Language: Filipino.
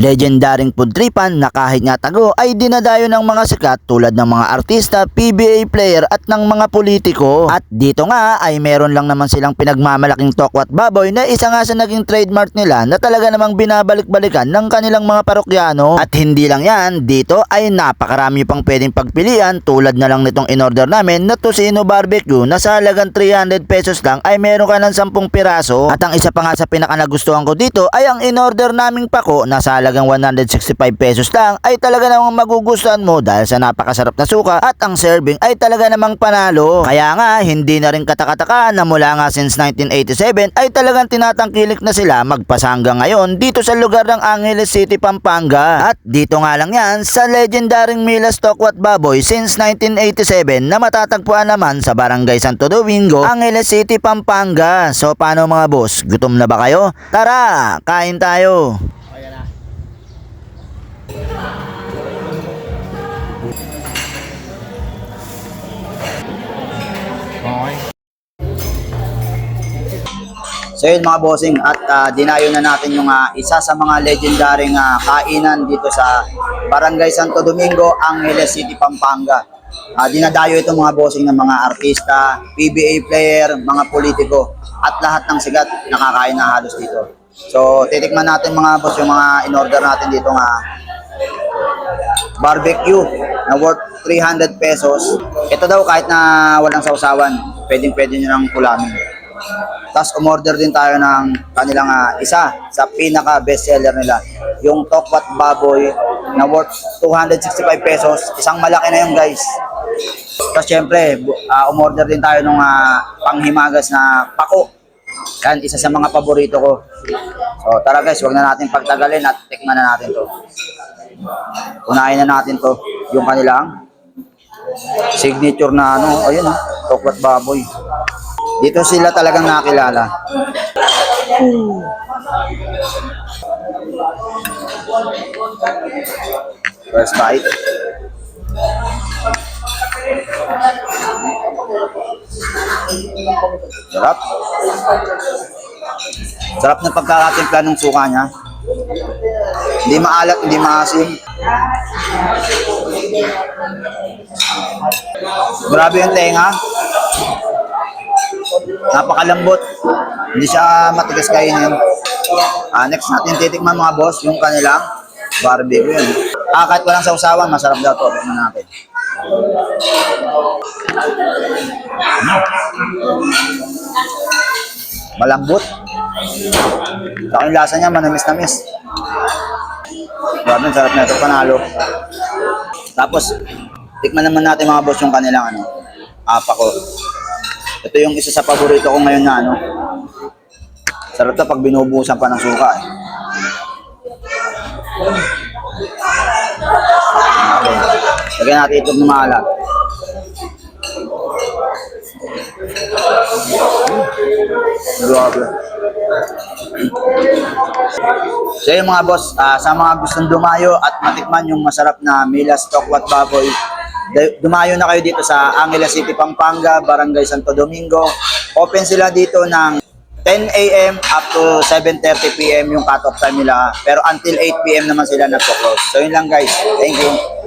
Legendaring pudripan na kahit nga tago ay dinadayo ng mga sikat tulad ng mga artista, PBA player at ng mga politiko. At dito nga ay meron lang naman silang pinagmamalaking tokwat baboy na isa nga sa naging trademark nila na talaga namang binabalik-balikan ng kanilang mga parokyano. At hindi lang yan, dito ay napakarami pang pwedeng pagpilian tulad na lang nitong in-order namin na Tosino Barbecue na sa halagang 300 pesos lang ay meron ka ng 10 piraso. At ang isa pa nga sa pinaka nagustuhan ko dito ay ang in-order naming pako na sa 165 pesos lang ay talaga namang magugustuhan mo dahil sa napakasarap na suka at ang serving ay talaga namang panalo. Kaya nga hindi na rin katakataka na mula nga since 1987 ay talagang tinatangkilik na sila magpasangga ngayon dito sa lugar ng Angeles City, Pampanga. At dito nga lang yan sa legendaring Milas Tokwat Baboy since 1987 na matatagpuan naman sa Barangay Santo Domingo, Angeles City, Pampanga. So paano mga boss, gutom na ba kayo? Tara, kain tayo. So yun mga bossing at ah, dinayo na natin yung ah, isa sa mga legendaring ah, kainan dito sa Barangay Santo Domingo, Angeles City, Pampanga. Ah, dinadayo itong mga bossing ng mga artista, PBA player, mga politiko at lahat ng sigat nakakain na halos dito. So titikman natin mga boss yung mga in-order natin dito nga barbecue na worth 300 pesos. Ito daw kahit na walang sausawan, pwedeng pwede nyo nang ulamin. Tapos umorder din tayo ng kanilang ah, isa sa pinaka bestseller nila, yung Tokwat Baboy na worth 265 pesos. Isang malaki na yun guys. Tapos syempre, ah, umorder din tayo ng ah, panghimagas na pako. Yan, isa sa mga paborito ko. So tara guys, wag na natin pagtagalin at tikman na natin to. Unahin na natin to, yung kanilang signature na ano, ayun oh, Tokwat Baboy. Dito sila talagang nakilala. First bite. Sarap. Sarap ng pagkakatimpla ng suka niya. Hindi maalat, hindi maasim. Grabe yung tenga. Napakalambot. Hindi siya matigas kainin. Ah, next natin titikman mga boss, yung kanilang barbecue. Ah, kahit walang sausawan, masarap daw to. Tignan natin. Malambot. Saka yung lasa niya, manamis-namis. Grabe, sarap na ito, panalo. Tapos, tikman naman natin mga boss yung kanilang ano, apa ko. Ito yung isa sa paborito ko ngayon na ano. Sarap to pag binubuhusan pa ng suka eh. Okay. Lagyan natin ito ng maalat. Grabe. So yun mga boss, ah, sa mga gustong dumayo at matikman yung masarap na Milas Tokwat Baboy, dumayo na kayo dito sa Angeles City, Pampanga, Barangay Santo Domingo. Open sila dito ng 10 a.m. up to 7.30 p.m. yung cut-off time nila. Pero until 8 p.m. naman sila nagpo-close. So yun lang guys. Thank you.